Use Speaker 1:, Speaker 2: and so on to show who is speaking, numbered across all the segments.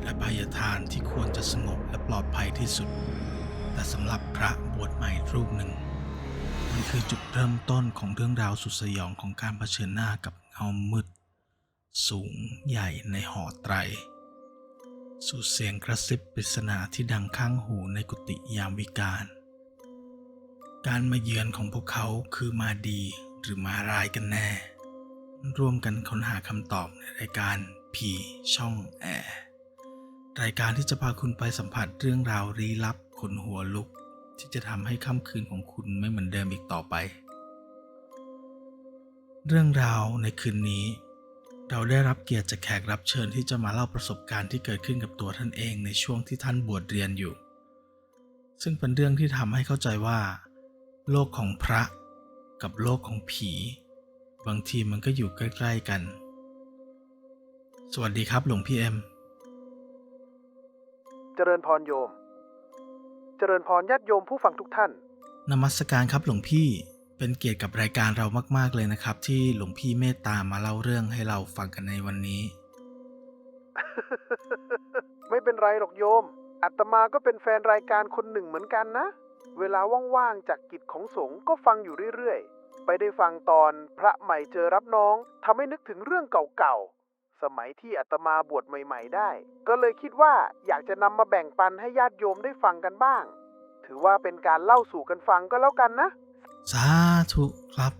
Speaker 1: ตอภัยทานที่ควรจะสงบและปลอดภัยที่สุด แต่สำหรับพระบวชใหม่รูปหนึ่ง มันคือจุดเริ่มต้นของเรื่องราวสุดสยองของการเผชิญหน้ากับเงามืด สูงใหญ่ในหอไตร สู่เสียงกระซิบปริศนาที่ดังข้างหูในกุฏิยามวิกาลการมาเยือนของพวกเขาคือมาดีหรือมาร้ายกันแน่ ร่วมกันค้นหาคำตอบในรายการผีช่องแอร์ รายการที่จะพาคุณไปสัมผัสเรื่องราวลี้ลับขนหัวลุก ที่จะทำให้ค่ำคืนของคุณไม่เหมือนเดิมอีกต่อไป เรื่องราวในคืนนี้ เราได้รับเกียรติจากแขกรับเชิญที่จะมาเล่าประสบการณ์ที่เกิดขึ้นกับตัวท่านเองในช่วงที่ท่านบวชเรียนอยู่ ซึ่งเป็นเรื่องที่ทำให้เข้าใจว่า โลกของพระกับโลกของผี บางทีมันก็อยู่ใกล้ ๆกัน สวัสดีครับหลวงพี่เอ็ม
Speaker 2: เจริญพรโยม เจริญพรญาติโยมผู้ฟังทุกท่าน
Speaker 1: นมัสการครับหลวงพี่ เป็นเกียรติกับรายการเรามาก ๆเลยนะครับ ที่หลวงพี่เมตตามาเล่าเรื่องให้เราฟังกันในวันนี้
Speaker 2: ไม่เป็นไรหรอกโยมอาตมาก็เป็นแฟนรายการคนหนึ่งเหมือนกันนะ เวลาว่างๆจากกิจของสงฆ์ก็ฟังอยู่เรื่อยๆ ไปได้ฟังตอนพระใหม่เจอรับน้องทำให้นึกถึงเรื่องเก่าๆ สมัยที่อาตมาบวชใหม่ ๆ ได้ ก็เลยคิดว่าอยากจะนำมาแบ่งปันให้ญาติโยมได้ฟังกันบ้าง ถือว่าเป็นการเล่าสู่กันฟังก็แล้วกันนะ
Speaker 1: สาธุครับ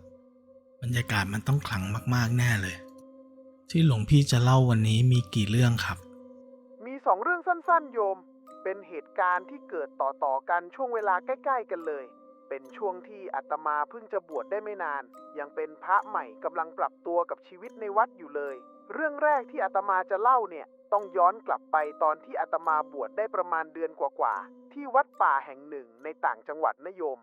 Speaker 1: บรรยากาศมันต้องขลังมากๆแน่เลย ที่หลวงพี่จะเล่าวันนี้มีกี่เรื่องครับ
Speaker 2: มีสองเรื่องสั้นๆ โยม เป็นเหตุการณ์ที่เกิดต่อๆกันช่วงเวลาใกล้ ๆ กันเลย เป็นช่วงที่อาตมาเพิ่งจะบวชได้ไม่นาน ยังเป็นพระใหม่กำลังปรับตัวกับชีวิตในวัดอยู่เลย เรื่องแรกที่อาตมาจะเล่าเนี่ย ต้องย้อนกลับไปตอนที่อาตมาบวชได้ประมาณเดือนกว่าๆ ที่วัดป่าแห่งหนึ่งในต่างจังหวัดนโยม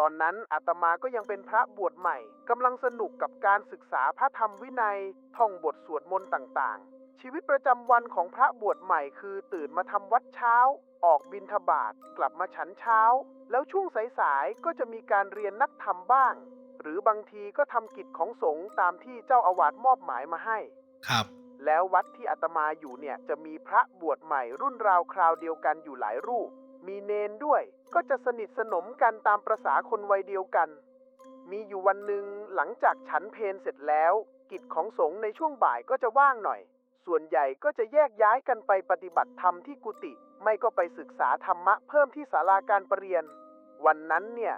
Speaker 2: ตอนนั้นอาตมาก็ยังเป็นพระบวชใหม่กำลังสนุกกับการศึกษาพระธรรมวินัย ท่องบทสวดมนต์ต่างๆ ชีวิตประจำวันของพระบวชใหม่คือตื่นมาทำวัดเช้า ออกบิณฑบาตกลับมาฉันเช้า แล้วช่วงสายๆก็จะมีการเรียนนักธรรมบ้าง หรือบางทีก็ทำกิจของสงฆ์ตามที่เจ้าอาวาสมอบหมายมาให้
Speaker 1: ครับ
Speaker 2: แล้ววัดที่อาตมาอยู่เนี่ยจะมีพระบวชใหม่รุ่นราวคราวเดียวกันอยู่หลายรูป มีเนนด้วย ก็จะสนิทสนมกันตามประษาคนวัยเดียวกัน มีอยู่วันหนึ่งหลังจากฉันเพลเสร็จแล้ว กิจของสงฆ์ในช่วงบ่ายก็จะว่างหน่อย ส่วนใหญ่ก็จะแยกย้ายกันไปปฏิบัติธรรมที่กุฏิไม่ก็ไปศึกษาธรรมะเพิ่มที่ศาลาการประเรียน วันนั้นเนี่ย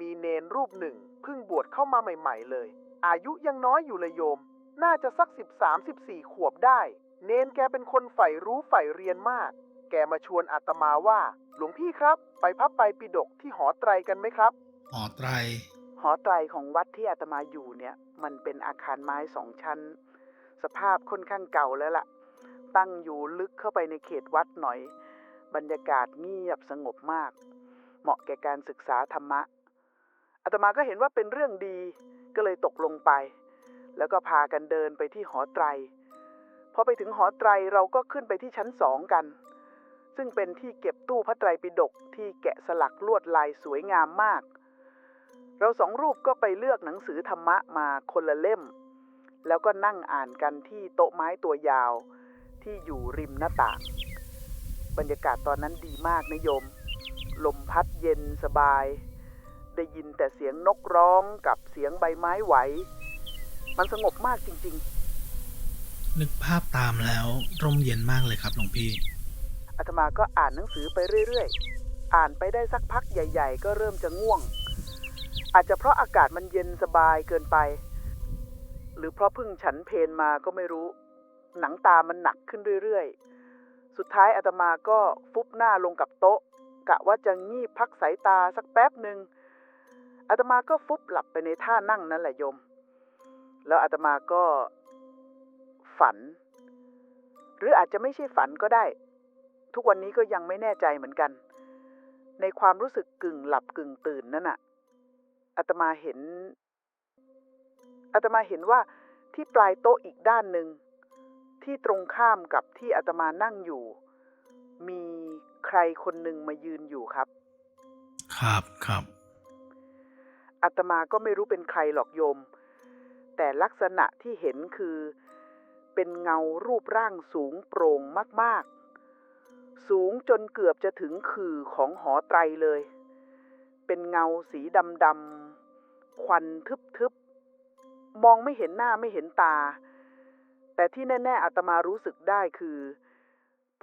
Speaker 2: มีเนนรูปหนึ่งเพิ่งบวชเข้ามาใหม่ ๆ เลย อายุยังน้อยอยู่เลยโยม น่าจะสักสิบสามสิบสี่ขวบได้ เนนแกเป็นคนใฝ่รู้ใฝ่เรียนมาก แกมาชวนอาตมาว่า หลวงพี่ครับ ไปพับไปปิดกที่หอไตรกันไหมครับ
Speaker 1: หอไตร
Speaker 2: หอไตรของวัดที่อาตมาอยู่เนี่ย มันเป็นอาคารไม้สองชั้น สภาพค่อนข้างเก่าแล้วล่ะ ตั้งอยู่ลึกเข้าไปในเขตวัดหน่อย บรรยากาศเงียบสงบมาก เหมาะแก่การศึกษาธรรมะอาตมาก็เห็นว่าเป็นเรื่องดีก็เลยตกลงไป แล้วก็พากันเดินไปที่หอไตร พอไปถึงหอไตรเราก็ขึ้นไปที่ชั้นสองกัน ซึ่งเป็นที่เก็บตู้พระไตรปิฎกที่แกะสลักลวดลายสวยงามมาก เราสองรูปก็ไปเลือกหนังสือธรรมะมาคนละเล่ม แล้วก็นั่งอ่านกันที่โต๊ะไม้ตัวยาวที่อยู่ริมหน้าต่าง บรรยากาศตอนนั้นดีมากนะโยม ลมพัดเย็นสบาย ได้ยินแต่เสียงนกร้องกับเสียงใบไม้ไหว มันสงบมากจริง
Speaker 1: นึกภาพตามแล้วร่มเย็นมากเลยครับหลวงพี่
Speaker 2: ๆอาตมาก็อ่านหนังสือไปเรื่อยๆ อ่านไปได้สักพักใหญ่ ๆ ก็เริ่มจะง่วง อาจจะเพราะอากาศมันเย็นสบายเกินไป หรือเพราะเพิ่งฉันเพลมาก็ไม่รู้ หนังตามันหนักขึ้นเรื่อยๆ สุดท้ายอาตมาก็ฟุบหน้าลงกับโต๊ะ กะว่าจะงีบพักสายตาสักแป๊บหนึ่งอาตมาก็ฟุบหลับไปในท่านั่งนั่นแหละโยม แล้วอาตมาก็ฝัน หรืออาจจะไม่ใช่ฝันก็ได้ ทุกวันนี้ก็ยังไม่แน่ใจเหมือนกัน ในความรู้สึกกึ่งหลับกึ่งตื่นนั่นน่ะอาตมาเห็นอาตมาเห็นว่าที่ปลายโต๊ะอีกด้านหนึ่งที่ตรงข้ามกับที่อาตมานั่งอยู่ มีใครคนหนึ่งมายืนอยู่ครับ
Speaker 1: ครับครับ
Speaker 2: อาตมาก็ไม่รู้เป็นใครหรอกโยม แต่ลักษณะที่เห็นคือ เป็นเงารูปร่างสูงโปร่งมากๆ สูงจนเกือบจะถึงขื่อของหอไตรเลย เป็นเงาสีดำๆ ควันทึบๆ มองไม่เห็นหน้าไม่เห็นตา แต่ที่แน่ๆอาตมารู้สึกได้คือ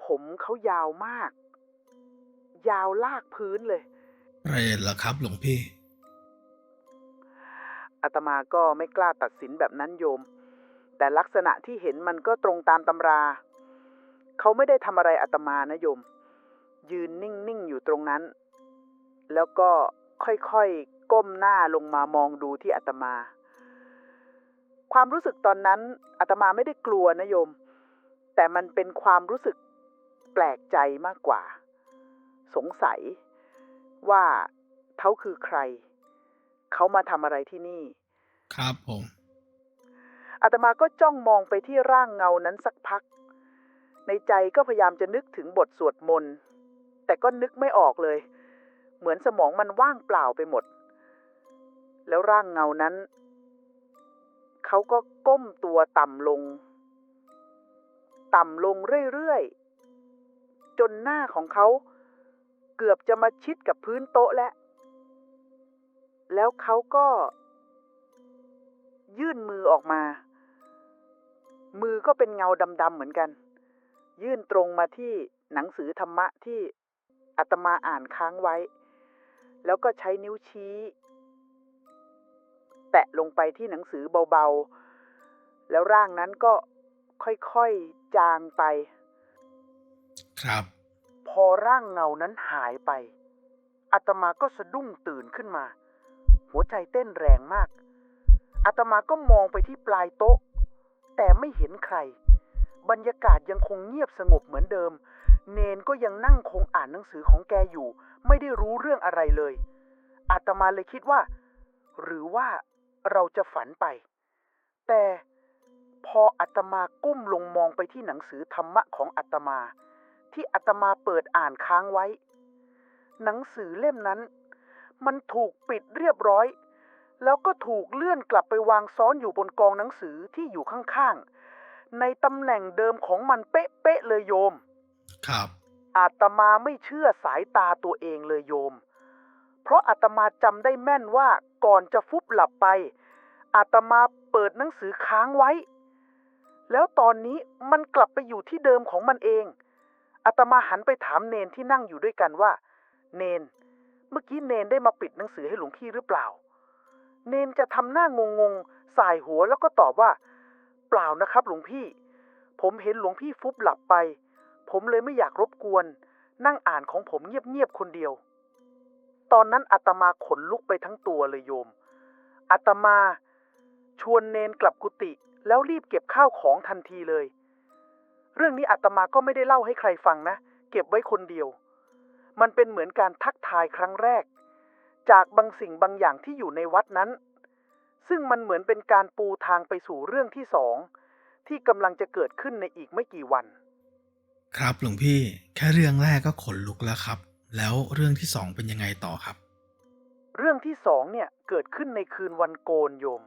Speaker 2: ผมเขายาวมาก ยาวลากพื้นเลย
Speaker 1: เรนล่ะครับหลวงพี่
Speaker 2: อาตมาก็ไม่กล้าตัดสินแบบนั้นโยม แต่ลักษณะที่เห็นมันก็ตรงตามตำรา เขาไม่ได้ทำอะไรอาตมานะโยม ยืนนิ่ง ๆ อยู่ตรงนั้น แล้วก็ค่อย ๆ ก้มหน้าลงมามองดูที่อาตมา ความรู้สึกตอนนั้นอาตมาไม่ได้กลัวนะโยม แต่มันเป็นความรู้สึกแปลกใจมากกว่า สงสัยว่าเขาคือใคร เขามาทำอะไรที่นี่
Speaker 1: ครับผม
Speaker 2: อาตมาก็จ้องมองไปที่ร่างเงานั้นสักพัก ในใจก็พยายามจะนึกถึงบทสวดมนต์แต่ก็นึกไม่ออกเลย เหมือนสมองมันว่างเปล่าไปหมด แล้วร่างเงานั้น เขาก็ก้มตัวต่ำลง ต่ำลงเรื่อยๆ จนหน้าของเขาเกือบจะมาชิดกับพื้นโต๊ะแล้ว แล้วเขาก็ยื่นมือออกมา มือก็เป็นเงาดำๆเหมือนกัน ยื่นตรงมาที่หนังสือธรรมะที่อาตมาอ่านค้างไว้ แล้วก็ใช้นิ้วชี้ แตะลงไปที่หนังสือเบาๆ แล้วร่างนั้นก็ค่อยๆจางไป
Speaker 1: ครับ
Speaker 2: พอร่างเงานั้นหายไปอาตมาก็สะดุ้งตื่นขึ้นมา หัวใจเต้นแรงมาก อาตมาก็มองไปที่ปลายโต๊ะ แต่ไม่เห็นใคร บรรยากาศยังคงเงียบสงบเหมือนเดิม เนนก็ยังนั่งคงอ่านหนังสือของแกอยู่ ไม่ได้รู้เรื่องอะไรเลย อาตมาเลยคิดว่า หรือว่าเราจะฝันไป แต่พออาตมาก้มลงมองไปที่หนังสือธรรมะของอาตมา ที่อาตมาเปิดอ่านค้างไว้ หนังสือเล่มนั้น มันถูกปิดเรียบร้อย แล้วก็ถูกเลื่อนกลับไปวางซ้อนอยู่บนกองหนังสือที่อยู่ข้างๆ ในตำแหน่งเดิมของมันเป๊ะๆเลยโยม
Speaker 1: ครับ
Speaker 2: อาตมาไม่เชื่อสายตาตัวเองเลยโยม เพราะอาตมาจำได้แม่นว่าก่อนจะฟุบหลับไป อาตมาเปิดหนังสือค้างไว้ แล้วตอนนี้มันกลับไปอยู่ที่เดิมของมันเองอาตมาหันไปถามเนนที่นั่งอยู่ด้วยกันว่า เนน เมื่อกี้เนนได้มาปิดหนังสือให้หลวงพี่หรือเปล่า เนนจะทำหน้างงงๆสายหัวแล้วก็ตอบว่า เปล่านะครับ หลวงพี่ ผมเห็นหลวงพี่ฟุบหลับไป ผมเลยไม่อยากรบกวน นั่งอ่านของผมเงียบๆคนเดียว ตอนนั้นอาตมาขนลุกไปทั้งตัวเลยโยมอาตมา ชวนเนนกลับกุฏิแล้วรีบเก็บข้าวของทันทีเลย เรื่องนี้อาตมาก็ไม่ได้เล่าให้ใครฟังนะ เก็บไว้คนเดียว มันเป็นเหมือนการทักทายครั้งแรก จากบางสิ่งบางอย่างที่อยู่ในวัดนั้น ซึ่งมันเหมือนเป็นการปูทางไปสู่เรื่องที่สองที่กำลังจะเกิดขึ้นในอีกไม่กี่วัน
Speaker 1: ครับหลวงพี่แค่เรื่องแรกก็ขนลุกแล้วครับ แล้วเรื่องที่สองเป็นยังไงต่อครับ
Speaker 2: เรื่องที่สองเนี่ยเกิดขึ้นในคืนวันโกนโยม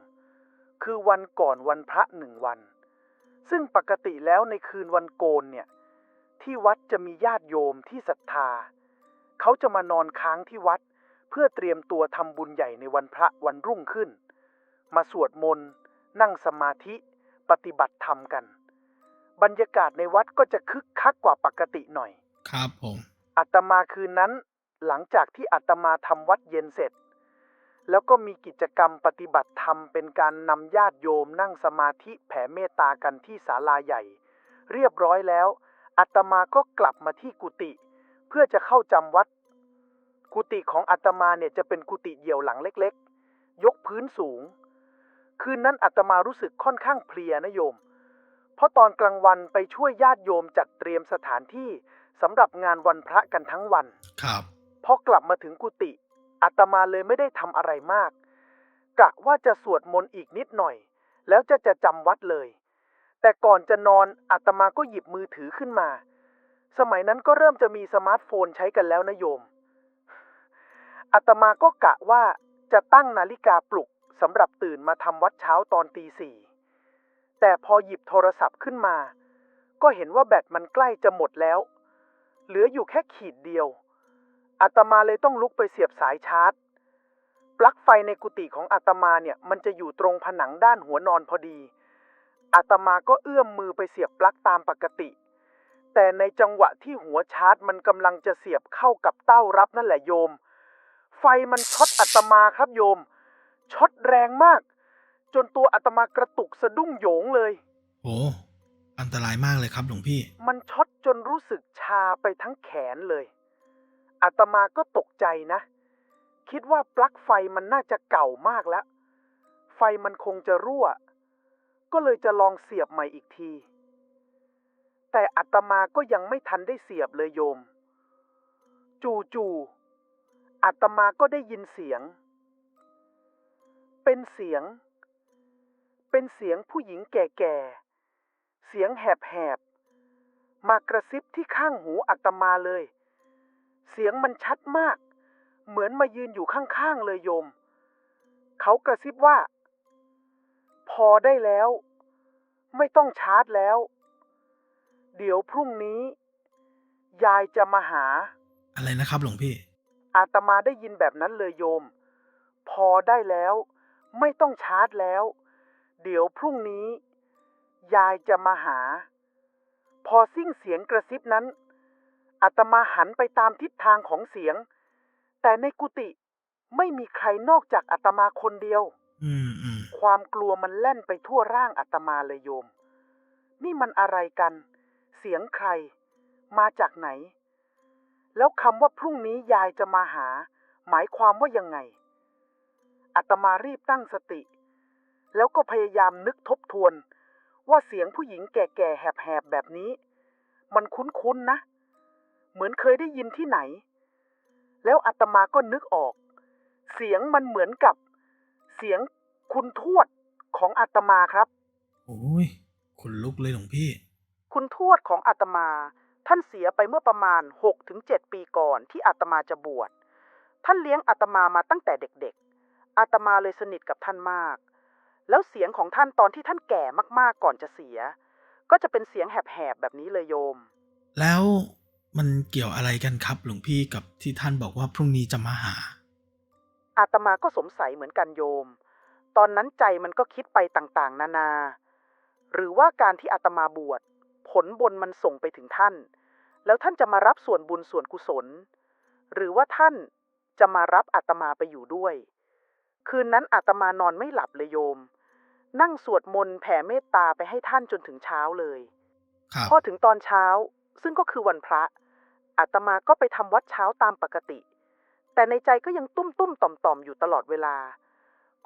Speaker 2: คือวันก่อนวันพระหนึ่งวัน ซึ่งปกติแล้วในคืนวันโกนเนี่ยที่วัดจะมีญาติโยมที่ศรัทธา เขาจะมานอนค้างที่วัด เพื่อเตรียมตัวทำบุญใหญ่ในวันพระวันรุ่งขึ้น มาสวดมนต์ นั่งสมาธิ ปฏิบัติธรรมกัน บรรยากาศในวัดก็จะคึกคักกว่าปกติหน่อย
Speaker 1: ครับผม
Speaker 2: อาตมาคืนนั้น หลังจากที่อาตมาทำวัดเย็นเสร็จ แล้วก็มีกิจกรรมปฏิบัติธรรมเป็นการนำญาติโยมนั่งสมาธิแผ่เมตตากันที่ศาลาใหญ่ เรียบร้อยแล้วอาตมาก็กลับมาที่กุฏิเพื่อจะเข้าจำวัด กุฏิของอาตมาเนี่ยจะเป็นกุฏิเดี่ยวหลังเล็กๆ ยกพื้นสูง คืนนั้นอาตมารู้สึกค่อนข้างเพลียนะโยม เพราะตอนกลางวันไปช่วยญาติโยมจัดเตรียมสถานที่สำหรับงานวันพระกันทั้งวัน
Speaker 1: ครับ
Speaker 2: พอกลับมาถึงกุฏิอาตมาเลยไม่ได้ทำอะไรมาก กะว่าจะสวดมนต์อีกนิดหน่อย แล้วจะจะจำวัดเลย แต่ก่อนจะนอนอาตมาก็หยิบมือถือขึ้นมา สมัยนั้นก็เริ่มจะมีสมาร์ทโฟนใช้กันแล้วนะโยม อาตมาก็กะว่าจะตั้งนาฬิกาปลุกสำหรับตื่นมาทำวัดเช้าตอนตีสี่แต่พอหยิบโทรศัพท์ขึ้นมา ก็เห็นว่าแบตมันใกล้จะหมดแล้ว เหลืออยู่แค่ขีดเดียวอาตมาเลยต้องลุกไปเสียบสายชาร์จ ปลั๊กไฟในกุฏิของอาตมาเนี่ยมันจะอยู่ตรงผนังด้านหัวนอนพอดีอาตมาก็เอื้อมมือไปเสียบปลั๊กตามปกติ แต่ในจังหวะที่หัวชาร์จมันกำลังจะเสียบเข้ากับเต้ารับนั่นแหละโยม ไฟมันช็อตอาตมาครับโยม ช็อตแรงมาก จนตัวอาตมากระตุกสะดุ้งโหยงเลย
Speaker 1: โอ้อันตรายมากเลยครับหลวงพี่
Speaker 2: มันช็อตจนรู้สึกชาไปทั้งแขนเลยอาตมาก็ตกใจนะ คิดว่าปลั๊กไฟมันน่าจะเก่ามากแล้ว ไฟมันคงจะรั่ว ก็เลยจะลองเสียบใหม่อีกที แต่อาตมาก็ยังไม่ทันได้เสียบเลยโยม จู่ๆ อาตมาก็ได้ยินเสียง เป็นเสียง เป็นเสียงผู้หญิงแก่ๆ เสียงแหบๆ มากระซิบที่ข้างหูอาตมาเลย เสียงมันชัดมาก เหมือนมายืนอยู่ข้างๆ เลยโยม เขากระซิบว่า พอได้แล้ว ไม่ต้องชาร์จแล้ว เดี๋ยวพรุ่งนี้ ยายจะมาหา
Speaker 1: อะไรนะครับหลวงพี่
Speaker 2: อาตมาได้ยินแบบนั้นเลยโยม พอได้แล้ว ไม่ต้องชาร์จแล้ว เดี๋ยวพรุ่งนี้ ยายจะมาหา พอสิ้นเสียงกระซิบนั้นอาตมาหันไปตามทิศทางของเสียง แต่ในกุฏิไม่มีใครนอกจากอาตมาคนเดียว
Speaker 1: อืมอืม
Speaker 2: ความกลัวมันแล่นไปทั่วร่างอาตมาเลยโยม นี่มันอะไรกัน เสียงใคร มาจากไหน แล้วคำว่าพรุ่งนี้ยายจะมาหา หมายความว่ายังไงอาตมารีบตั้งสติ แล้วก็พยายามนึกทบทวน ว่าเสียงผู้หญิงแก่ๆแหบๆแบบนี้ มันคุ้นๆนะ เหมือนเคยได้ยินที่ไหน แล้วอาตมาก็นึกออก เสียงมันเหมือนกับ เสียงคุณทวดของอาตมาครับ
Speaker 1: โอ้ยขนลุกเลยหลวงพี่
Speaker 2: คุณทวดของอาตมา ท่านเสียไปเมื่อประมาณ6ถึง7ปีก่อนที่อาตมาจะบวช ท่านเลี้ยงอาตมามาตั้งแต่เด็กๆ อาตมาเลยสนิทกับท่านมาก แล้วเสียงของท่านตอนที่ท่านแก่มากๆก่อนจะเสีย ก็จะเป็นเสียงแหบๆแบบนี้เลยโยม
Speaker 1: แล้วมันเกี่ยวอะไรกันครับหลวงพี่กับที่ท่านบอกว่าพรุ่งนี้จะมาหา
Speaker 2: อาตมาก็สงสัยเหมือนกันโยม ตอนนั้นใจมันก็คิดไปต่างๆ นานา หรือว่าการที่อาตมาบวช ผลบนมันส่งไปถึงท่าน แล้วท่านจะมารับส่วนบุญส่วนกุศล หรือว่าท่านจะมารับอาตมาไปอยู่ด้วย คืนนั้นอาตมานอนไม่หลับเลยโยม นั่งสวดมนต์แผ่เมตตาไปให้ท่านจนถึงเช้าเลย
Speaker 1: ครับ
Speaker 2: พอถึงตอนเช้าซึ่งก็คือวันพระอาตมาก็ไปทำวัดเช้าตามปกติ แต่ในใจก็ยังตุ้มตุ้มๆต่อมต่อมๆอยู่ตลอดเวลา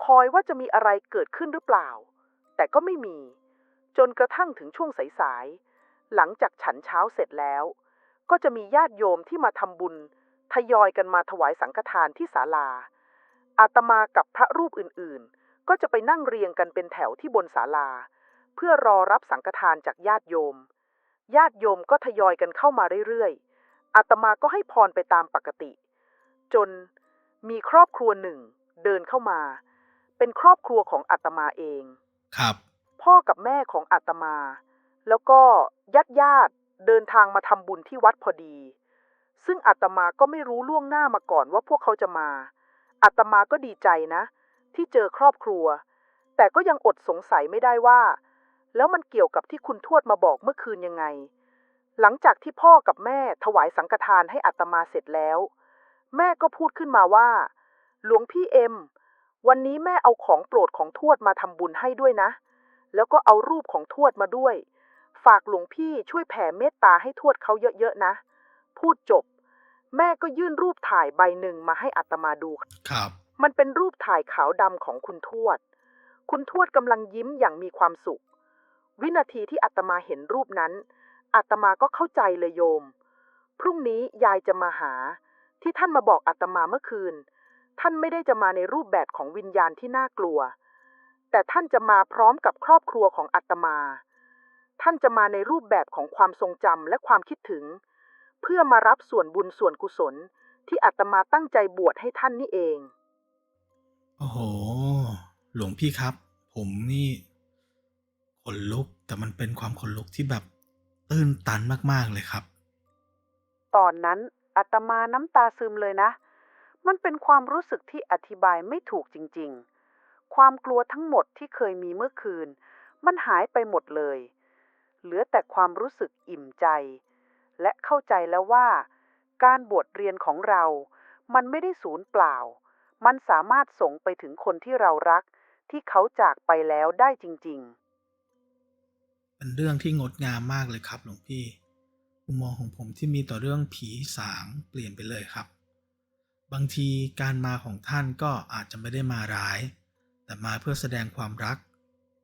Speaker 2: คอยว่าจะมีอะไรเกิดขึ้นหรือเปล่า แต่ก็ไม่มี จนกระทั่งถึงช่วงสายๆ หลังจากฉันเช้าเสร็จแล้ว ก็จะมีญาติโยมที่มาทำบุญ ทยอยกันมาถวายสังฆทานที่ศาลา อาตมากับพระรูปอื่นๆ ก็จะไปนั่งเรียงกันเป็นแถวที่บนศาลา เพื่อรอรับสังฆทานจากญาติโยม ญาติโยมก็ทยอยกันเข้ามาเรื่อยๆ อาตมาก็ให้พรไปตามปกติ จนมีครอบครัวหนึ่งเดินเข้ามา เป็นครอบครัวของอาตมาเอง
Speaker 1: ครับ
Speaker 2: พ่อกับแม่ของอาตมา แล้วก็ญาติญาติๆเดินทางมาทำบุญที่วัดพอดี ซึ่งอาตมาก็ไม่รู้ล่วงหน้ามาก่อนว่าพวกเขาจะมา อาตมาก็ดีใจนะ ที่เจอครอบครัว แต่ก็ยังอดสงสัยไม่ได้ว่า แล้วมันเกี่ยวกับที่คุณทวดมาบอกเมื่อคืนยังไง หลังจากที่พ่อกับแม่ถวายสังฆทานให้อาตมาเสร็จแล้ว แม่ก็พูดขึ้นมาว่า หลวงพี่เอ็ม วันนี้แม่เอาของโปรดของทวดมาทำบุญให้ด้วยนะ แล้วก็เอารูปของทวดมาด้วย ฝากหลวงพี่ช่วยแผ่เมตตาให้ทวดเขาเยอะๆนะ พูดจบ แม่ก็ยื่นรูปถ่ายใบหนึ่งมาให้อาตมาดู
Speaker 1: ครับ
Speaker 2: มันเป็นรูปถ่ายขาวดำของคุณทวด คุณทวดกำลังยิ้มอย่างมีความสุข วินาทีที่อาตมาเห็นรูปนั้นอาตมาก็เข้าใจเลยโยม พรุ่งนี้ยายจะมาหา ที่ท่านมาบอกอาตมาเมื่อคืน ท่านไม่ได้จะมาในรูปแบบของวิญญาณที่น่ากลัว แต่ท่านจะมาพร้อมกับครอบครัวของอาตมา ท่านจะมาในรูปแบบของความทรงจำและความคิดถึง เพื่อมารับส่วนบุญส่วนกุศลที่อาตมาตั้งใจบวชให้ท่านนี่เอง
Speaker 1: โอ้โห หลวงพี่ครับ ผมนี่ขนลุกแต่มันเป็นความขนลุกที่แบบตื้นตันมากๆเลยครับ
Speaker 2: ตอนนั้นอาตมาน้ำตาซึมเลยนะ มันเป็นความรู้สึกที่อธิบายไม่ถูกจริง ๆ ความกลัวทั้งหมดที่เคยมีเมื่อคืน มันหายไปหมดเลย เหลือแต่ความรู้สึกอิ่มใจ และเข้าใจแล้วว่า การบวชเรียนของเรา มันไม่ได้สูญเปล่า มันสามารถส่งไปถึงคนที่เรารัก ที่เขาจากไปแล้วได้จริง ๆ
Speaker 1: เป็นเรื่องที่งดงามมากเลยครับหลวงพี่มุมมองของผมที่มีต่อเรื่องผีสางเปลี่ยนไปเลยครับ บางทีการมาของท่านก็อาจจะไม่ได้มาร้าย แต่มาเพื่อแสดงความรัก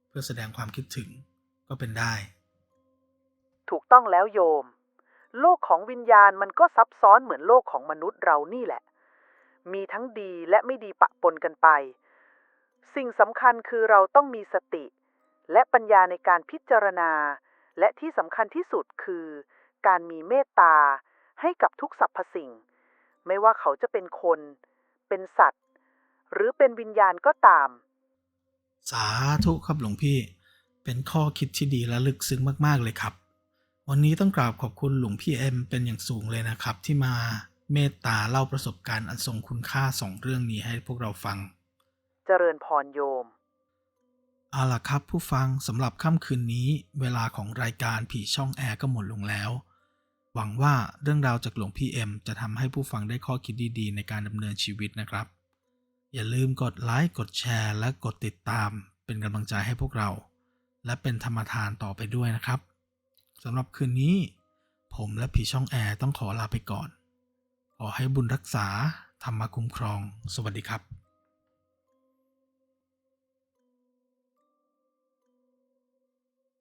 Speaker 1: เพื่อแสดงความคิดถึงก็เป็นได้
Speaker 2: ถูกต้องแล้วโยม โลกของวิญญาณมันก็ซับซ้อนเหมือนโลกของมนุษย์เรานี่แหละ มีทั้งดีและไม่ดีปะปนกันไป สิ่งสำคัญคือเราต้องมีสติ และปัญญาในการพิจารณา และที่สำคัญที่สุดคือ การมีเมตตาให้กับทุกสรรพสิ่ง ไม่ว่าเขาจะเป็นคน เป็นสัตว์ หรือเป็นวิญญาณก็ตาม
Speaker 1: สาธุครับหลวงพี่ เป็นข้อคิดที่ดีและลึกซึ้งมาก ๆ เลยครับ วันนี้ต้องกราบขอบคุณหลวงพี่เอ็มเป็นอย่างสูงเลยนะครับ ที่มาเมตตาเล่าประสบการณ์อันทรงคุณค่าสองเรื่องนี้ให้พวกเราฟัง
Speaker 2: เจริญพรโยม
Speaker 1: เอาล่ะครับผู้ฟังสำหรับค่ำคืนนี้ เวลาของรายการผีช่องแอร์ก็หมดลงแล้ว หวังว่าเรื่องราวจากหลวงพี่เอ็มจะทำให้ผู้ฟังได้ข้อคิดดีๆ ในการดำเนินชีวิตนะครับ อย่าลืมกดไลค์กดแชร์ และกดติดตาม เป็นกำลังใจให้พวกเรา และเป็นธรรมทานต่อไปด้วยนะครับ สำหรับคืนนี้ ผมและผีช่องแอร์ต้องขอลาไปก่อน ขอให้บุญรักษาธรรมคุ้มครอง สวัสดีครับ